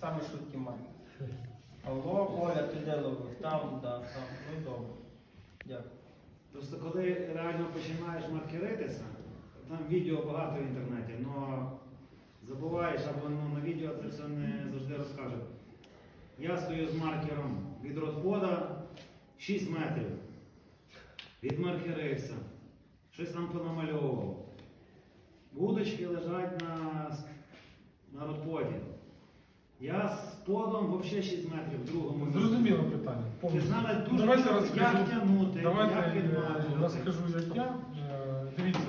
саме швидкі марки. Алло, Оля, ти де ловив? Там, да, там. Ну добре. Дякую. Просто коли реально починаєш маркеритися, там відео багато в інтернеті, але забуваєш або ну, на відео це все не завжди розкажуть. Я стою з маркером від розхода 6 метрів. Відмаркерився. Щось там понамальовував. Вудочки лежать на. Я з подом взагалі 6 метрів в другому. місці. Зрозуміло питання. Ти повністю. знала дуже Давайте чітко, розкажу. як тягнути, Давайте як е, розкажу, як я. Е, Дивіться,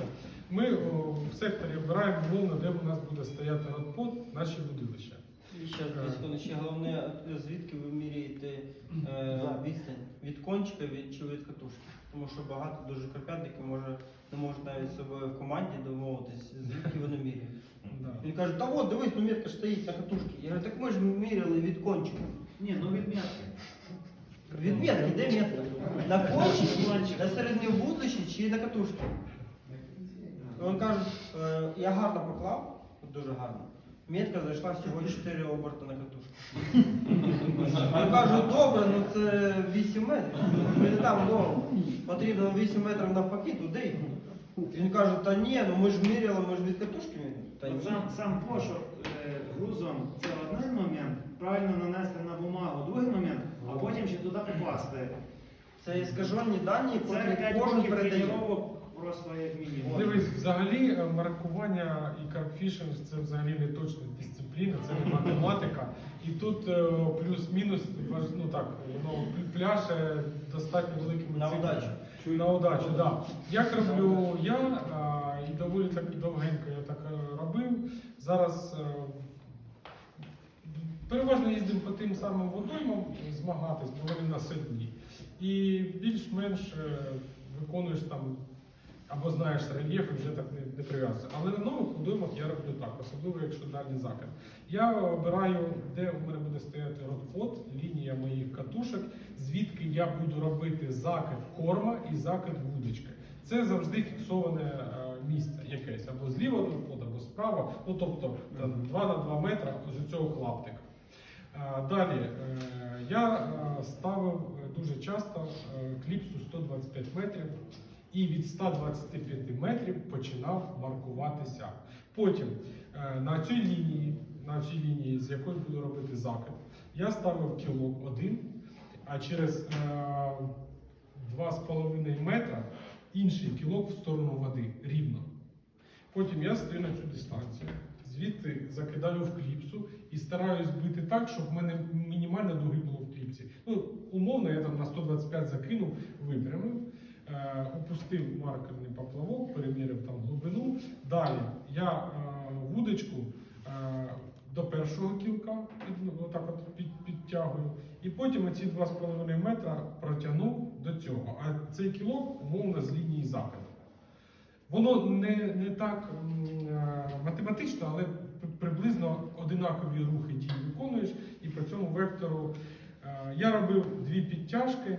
ми о, в секторі обираємо умовно, де у нас буде стояти родпод, наші будилища. І ще дві секунди. Ще головне, е, звідки ви міряєте е, відстань? Від кончика від, чи від катушки? Тому що багато дуже карпятників може, не можуть навіть з собою в команді домовитись, звідки вони міряють. Він каже, та от, дивись, ну метка ж стоїть на катушці. Я говорю, так ми ж міряли від кончика. Ні, ну відмітки. Від метки, де метка? На кончику, на середній вудлищі чи на катушці? Він каже, е, я гарно поклав, дуже гарно. Метка зайшла всього 4 оберти на катушку. Я кажу, добре, ну це 8 метрів. Ми не там довго. Потрібно 8 метрів навпаки, туди. Він каже, та ні, ну ми ж міряли, ми ж від катушки міряли. От Сам, сам пошук е, грузом це один момент, правильно нанести на бумагу другий момент, а потім ще туди попасти. Це іскажені дані, Це які 5 кожен років передає. тренувок просто як мінімум. Дивись, взагалі е, маркування і карпфішинг це взагалі не точна дисципліна, це не математика. І тут е, плюс-мінус ну так, воно пляше достатньо великими На цифрами. удачу. На удачу, так. Да. Як роблю я, а, і доволі так довгенько я так е, робив. Зараз е, переважно їздив по тим самим водоймам змагатись, бо вони в нас одні. І більш-менш е, виконуєш там або знаєш рельєф і вже так не, не прив'язуєшся. Але на нових водоймах я роблю так, особливо якщо дальній закид. Я обираю, де в мене буде стояти родход, лінія моїх катушок, звідки я буду робити закид корма і закид вудочки. Це завжди фіксоване е, місце якесь, або зліва родход, або справа, ну тобто там, 2 на 2 метри з цього клаптика. Е, Далі е, я ставив дуже часто кліпсу 125 метрів і від 125 метрів починав маркуватися. потім е, на цій лінії, на цій лінії, з якої буду робити закид, я ставив кілок один, а через е, 2,5 метра інший кілок в сторону води рівно. Потім я стою на цю дистанцію, звідти закидаю в кліпсу і стараюсь бити так, щоб в мене мінімально дуги було в кліпсі. Ну, умовно, я там на 125 закинув, випрямив, е, опустив маркерний поплавок, переміряв там глибину. Далі я е, вудочку е, до першого кілка отак от під, підтягую, і потім оці 2,5 метра протягнув до цього. А цей кілок умовно з лінії закиду. Воно не, не так е, математично, але приблизно одинакові рухи дій виконуєш, і по цьому вектору е, я робив дві підтяжки, е,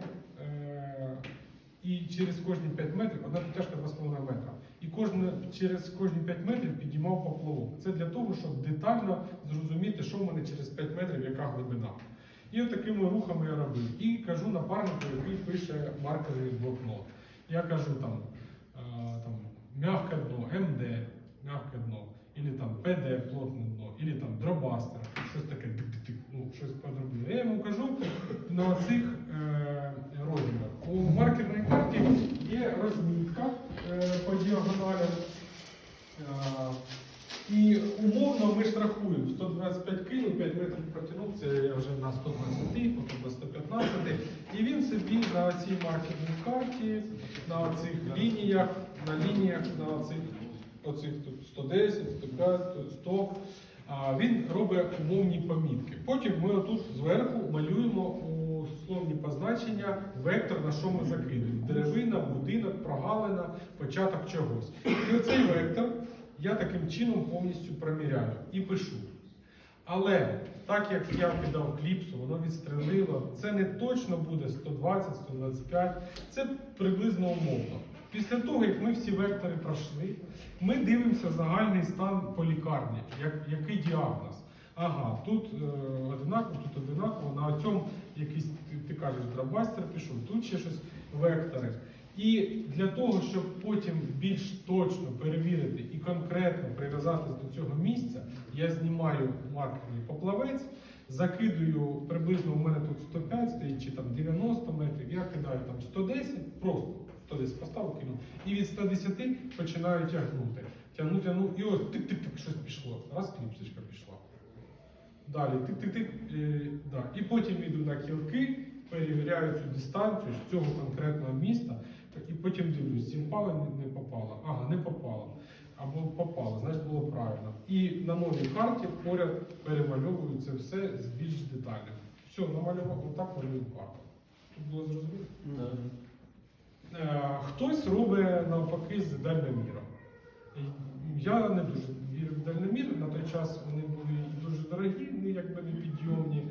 і через кожні 5 метрів одна підтяжка 2,5 метра. І кожне, через кожні 5 метрів підіймав поплавок. Це для того, щоб детально зрозуміти, що в мене через 5 метрів, яка глибина. І такими рухами я робив. І кажу напарнику, який пише маркерний блокнот. Я кажу там, е, там мягке дно, МД, мягке дно, или там ПД, плотне дно, или там дробастер, щось таке, ну, щось подробне. Я йому кажу на цих е, розмірах. У маркерній карті є розмітка е, по діагоналям. Е, і умовно ми ж рахуємо 125 кг, 5 метрів протягнув, це я вже на 120, потім на 115. І він собі на цій маркерній карті, на цих лініях, на лініях, на цих оцих тут 110, 105, 100. Він робить умовні помітки. Потім ми отут зверху малюємо у словні позначення вектор, на що ми закидуємо. Деревина, будинок, прогалина, початок чогось. І оцей вектор я таким чином повністю проміряю і пишу. Але так як я кидав кліпсу, воно відстрелило, це не точно буде 120, 125, це приблизно умовно. Після того, як ми всі вектори пройшли, ми дивимося загальний стан по лікарні, як, який діагноз. Ага, тут е, одинаково, тут одинаково. На цьому якийсь кажеш, драбастер пішов, тут ще щось вектори. І для того, щоб потім більш точно перевірити і конкретно прив'язатись до цього місця, я знімаю маркерний поплавець, закидую приблизно у мене тут 105 стоїть чи там 90 метрів, я кидаю там 110, просто 110 поставив, кинув, і від 110 починаю тягнути. Тягну, тягну, і ось тик-тик-тик, щось пішло. Раз кліпсочка пішла. Далі тик-тик-тик. е, да. І потім йду на кілки, перевіряю цю дистанцію з цього конкретного міста, так, і потім дивлюсь, сімпала не, не попала. Ага, не попала. Або попала, значить було правильно. І на новій карті поряд перемальовую це все з більш детальним. Все, намалював, отак малюю карту. Тут було зрозуміло? Е, Хтось робить навпаки з дальноміром. Я не дуже вірю в дальномір. На той час вони були дуже дорогі, ну якби не підйомні.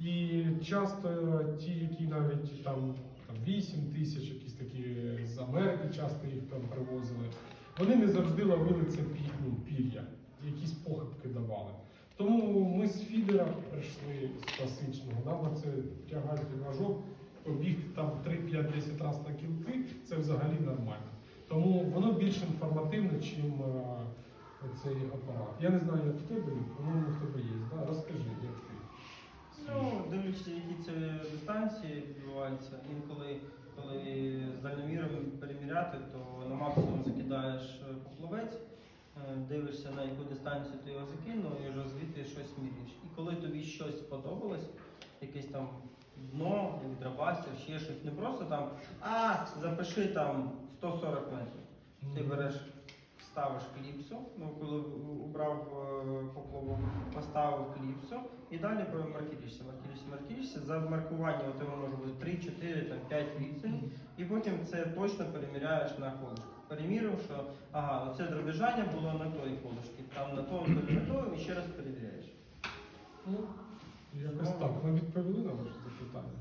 І часто ті, які навіть там, там 8 тисяч, якісь такі з Америки, часто їх там привозили, вони не завжди ловили це ну, пір'я, якісь похибки давали. Тому ми з фідера прийшли з класичного, нам це тягати важок, побігти там 3, 5, 10 разів на кілки, це взагалі нормально. Тому воно більш інформативне, ніж цей апарат. Я не знаю, як в тебе, по-моєму, в тебе є. Да? Розкажи, як ти. Ну, дивлячись, які це дистанції відбуваються. Інколи, коли з дальноміром переміряти, то на максимум закидаєш е, поплавець, е, дивишся на яку дистанцію ти його закинув і вже звідти щось міряєш. І коли тобі щось сподобалось, якесь там дно, драбастер, ще щось, не просто там, а запиши там 140 метрів. Ти береш, ставиш кліпсу, ну коли убрав е, поплавок, поставив кліпсу і далі маркіришся, маркіришся, маркіришся. За маркування у тебе може бути 3, 4, там, 5 відстані, і потім це точно переміряєш на колишку. Перемірив, що ага, оце дробіжання було на той колишки, там на тому, то на тому, і ще раз перевіряєш. Ну, якось так. Ми відповіли на ваше запитання.